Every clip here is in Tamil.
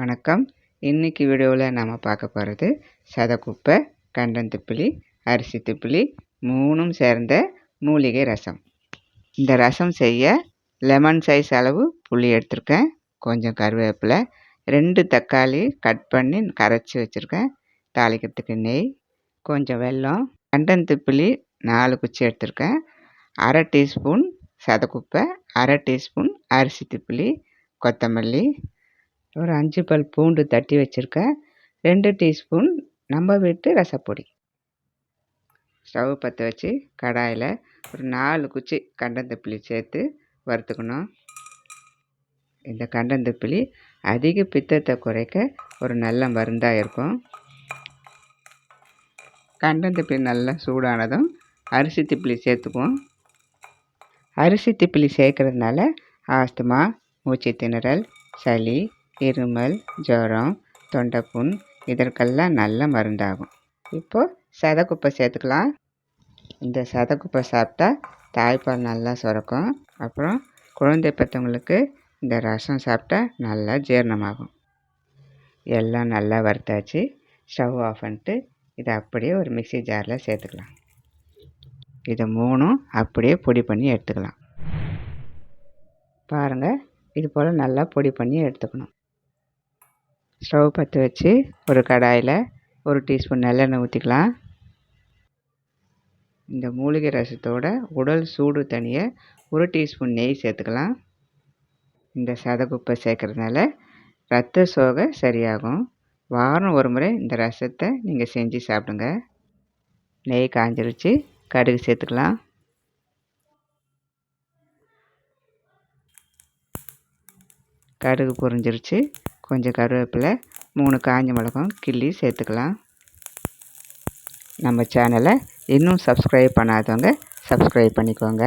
வணக்கம். இன்றைக்கி வீடியோவில் நாம் பார்க்க போகிறது சதக்குப்பை கண்டந்திப்பிலி அரிசி திப்பிலி மூணும் சேர்ந்த மூலிகை ரசம். இந்த ரசம் செய்ய லெமன் சைஸ் அளவு புளி எடுத்திருக்கேன். கொஞ்சம் கருவேப்பிலை ரெண்டு தக்காளி கட் பண்ணி கரைச்சி வச்சுருக்கேன். தாளிக்கிறதுக்கு நெய் கொஞ்சம் வெல்லம் கண்டந்திப்பிலி நாலு குச்சி எடுத்திருக்கேன். அரை டீஸ்பூன் சதக்குப்பை அரை டீஸ்பூன் அரிசி திப்பிலி கொத்தமல்லி ஒரு அஞ்சு பல் பூண்டு தட்டி வச்சுருக்கேன். ரெண்டு டீஸ்பூன் நம்ம வீட்டு ரசப்பொடி. ஸ்டவ் பற்ற வச்சு கடாயில் ஒரு நாலு குச்சி கண்டந்தப்பிளி சேர்த்து வறுத்துக்கணும். இந்த கண்டந்தப்பிளி அதிக பித்தத்தை குறைக்க ஒரு நல்ல மருந்தாக இருக்கும். கண்டந்தப்பிளி நல்லா சூடானதும் அரிசி திப்பிலி சேர்த்துக்குவோம். அரிசி திப்பிலி சேர்க்கறதுனால ஆஸ்துமா மூச்சு திணறல் சளி இருமல் ஜுரம் தொண்டைப்புண் இதற்கெல்லாம் நல்ல மருந்தாகும். இப்போது சதக்குப்பை சேர்த்துக்கலாம். இந்த சதக்குப்பை சாப்பிட்டா தாய்ப்பால் நல்லா சுரக்கும். அப்புறம் குழந்தை பெற்றவங்களுக்கு இந்த ரசம் சாப்பிட்டா நல்லா ஜீரணமாகும். எல்லாம் நல்லா வறுத்தாச்சு. ஸ்டவ் ஆஃப் பண்ணிட்டு இதை அப்படியே ஒரு மிக்சி ஜாரில் சேர்த்துக்கலாம். இதை மூணும் அப்படியே பொடி பண்ணி எடுத்துக்கலாம். பாருங்கள் இது போல் நல்லா பொடி பண்ணி எடுத்துக்கணும். ஸ்டவ் பற்ற வச்சு ஒரு கடாயில் ஒரு டீஸ்பூன் நல்லெண்ணெய் ஊற்றிக்கலாம். இந்த மூலிகை ரசத்தோட உடல் சூடு தனியை ஒரு டீஸ்பூன் நெய் சேர்த்துக்கலாம். இந்த சதகுப்பை சேர்க்குறதுனால ரத்த சோகை சரியாகும். வாரம் ஒரு முறை இந்த ரசத்தை நீங்கள் செஞ்சு சாப்பிடுங்க. நெய் காஞ்சிருச்சு கடுகு சேர்த்துக்கலாம். கடுகு பொரிஞ்சிருச்சு. கொஞ்சம் கருவேப்பிலை மூணு காஞ்ச மிளகும் கிள்ளி சேர்த்துக்கலாம். நம்ம சேனலை இன்னும் சப்ஸ்கிரைப் பண்ணாதவங்க சப்ஸ்கிரைப் பண்ணிக்கோங்க.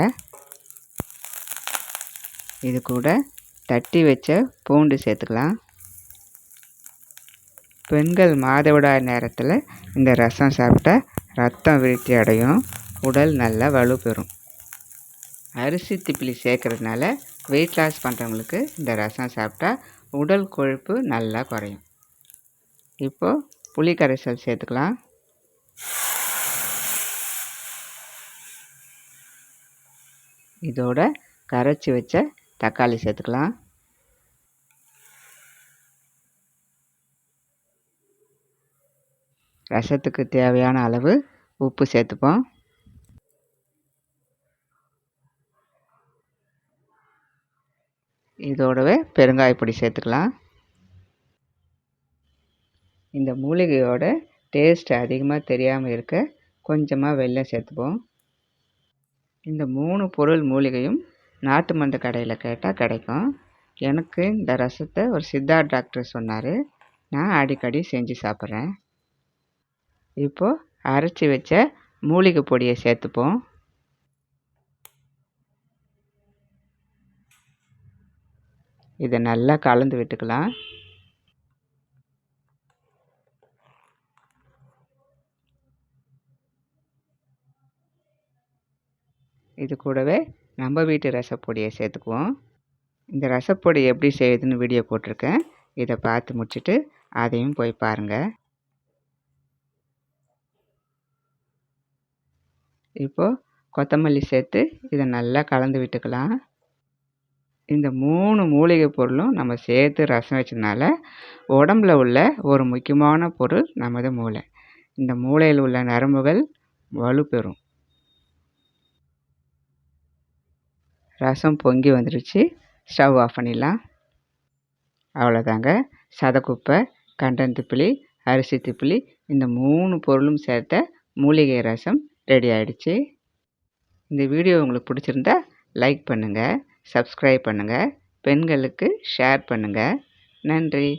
இது கூட தட்டி வச்ச பூண்டு சேர்த்துக்கலாம். பெண்கள் மாதவிடாய் நேரத்தில் இந்த ரசம் சாப்பிட்டா ரத்தம் விருத்தி அடையும். உடல் நல்லா வலு பெறும். அரிசி திப்பிலி சேர்க்கறதுனால வெயிட் லாஸ் பண்ணுறவங்களுக்கு இந்த ரசம் சாப்பிட்டா உடல் கொழுப்பு நல்லா குறையும். இப்போது புளி கரைசல் சேர்த்துக்கலாம். இதோட கரைச்சி வச்ச தக்காளி சேர்த்துக்கலாம். ரசத்துக்கு தேவையான அளவு உப்பு சேர்த்துப்போம். இதோடவே பெருங்காயப்பொடி சேர்த்துக்கலாம். இந்த மூலிகையோட டேஸ்ட் அதிகமாக தெரியாமல் இருக்க கொஞ்சமாக வெள்ளம் சேர்த்துப்போம். இந்த மூணு பொருள் மூலிகையும் நாட்டு மருந்து கடையில் கேட்டால் கிடைக்கும். எனக்கு இந்த ரசத்தை ஒரு சித்தார்த் டாக்டர் சொன்னார். நான் அடிக்கடி செஞ்சு சாப்பிட்றேன். இப்போது அரைச்சி வச்ச மூலிகை பொடியை சேர்த்துப்போம். இதை நல்லா கலந்து விட்டுக்கலாம். இது கூடவே நம்ம வீட்டு ரசப்பொடியை சேர்த்துக்குவோம். இந்த ரசப்பொடி எப்படி செய்யுதுன்னு வீடியோ போட்டிருக்கேன். இதை பார்த்து முடிச்சுட்டு அதையும் போய் பாருங்கள் இப்போது கொத்தமல்லி சேர்த்து இதை நல்லா கலந்து விட்டுக்கலாம். இந்த மூணு மூலிகை பொருளும் நம்ம சேர்த்து ரசம் வச்சதுனால உடம்புல உள்ள ஒரு முக்கியமான பொருள் நமது மூளை. இந்த மூளையில் உள்ள நரம்புகள் வலுப்பெறும். ரசம் பொங்கி வந்துடுச்சு ஸ்டவ் ஆஃப் பண்ணிடலாம். அவ்வளோதாங்க. சதக்குப்பை கண்டன் திப்பிலி அரிசி திப்பிலி இந்த மூணு பொருளும் சேர்த்த மூலிகை ரசம் ரெடி ஆகிடுச்சி இந்த வீடியோ உங்களுக்கு பிடிச்சிருந்தா லைக் பண்ணுங்கள் சப்ஸ்கிரைப் பண்ணுங்கள் பெண்களுக்கு ஷேர் பண்ணுங்கள் நன்றி.